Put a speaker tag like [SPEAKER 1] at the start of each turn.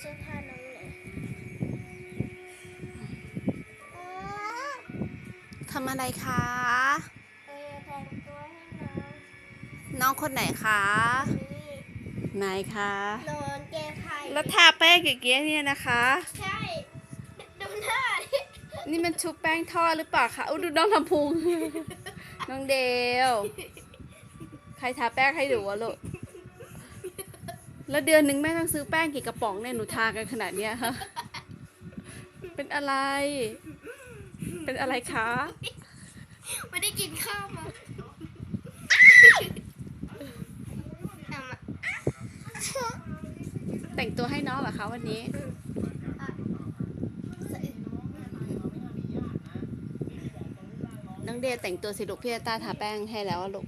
[SPEAKER 1] เสื้อผ้าน้องหน่อยอ๋อ
[SPEAKER 2] ทำอะไรคะ
[SPEAKER 1] เออแต่งตัวให้น้อง
[SPEAKER 2] น้องคนไหนคะ
[SPEAKER 1] นี่
[SPEAKER 2] ไหนคะ
[SPEAKER 1] นอนแก้ไข
[SPEAKER 2] แล้วทาแป้งเก๋ๆเนี่ยนะคะ
[SPEAKER 1] ใช่ดูหน้าดิ
[SPEAKER 2] นี่มันชุบแป้งทอดหรือเปล่าคะอุ้ดูน้องทำพุง น้องเดว ใครทาแป้งให้หนูวะลูก แล้วเดือนหนึ่งแม่ต้องซื้อแป้งกี่กระป๋องเนี่ยหนูทากันขนาดเนี้ยฮะเป็นอะไร เป็นอะไรคะ
[SPEAKER 1] ไม่ได้กินข้าวมาเอามา
[SPEAKER 2] แต่งตัวให้น้องเหรอคะวันนี้ น้องเดวแต่งตัวสิลูกพี่ตาทาแป้งให้แล้วอะลูก